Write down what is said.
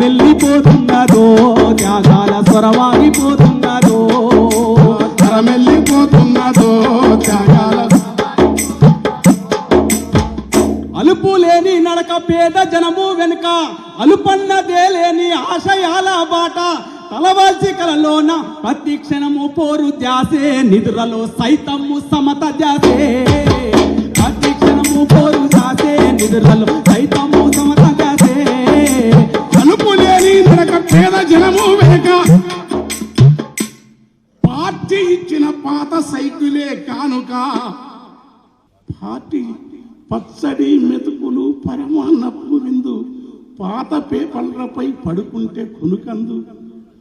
వెళ్ళిపోతున్నదో త్యాగాల స్వరవాగిపోతున్నదో. తరమెల్లిపోతున్నదో త్యాగాల అలుపు లేని నడక పేద జనము వెనుక అలుపన్నదే లేని ఆశయాల బాట. తలవాల్చి కలలోన ప్రతి క్షణము పోరు ధ్యాసే నిద్రలో సైతము సమత ధ్యాసే. ప్రతి క్షణము పోరు ధ్యాసే నిద్రలో సైతము సమత ధ్యాసే. అలుపు లేని నడక పేద జనము వెనుక పార్టీ ఇచ్చిన పాత సైకిలే కానుక. పార్టీ పచ్చడి మెతుకులు పరమాన్నపు విందు పాత పేపర్లపై పడుకుంటే కునుకందు.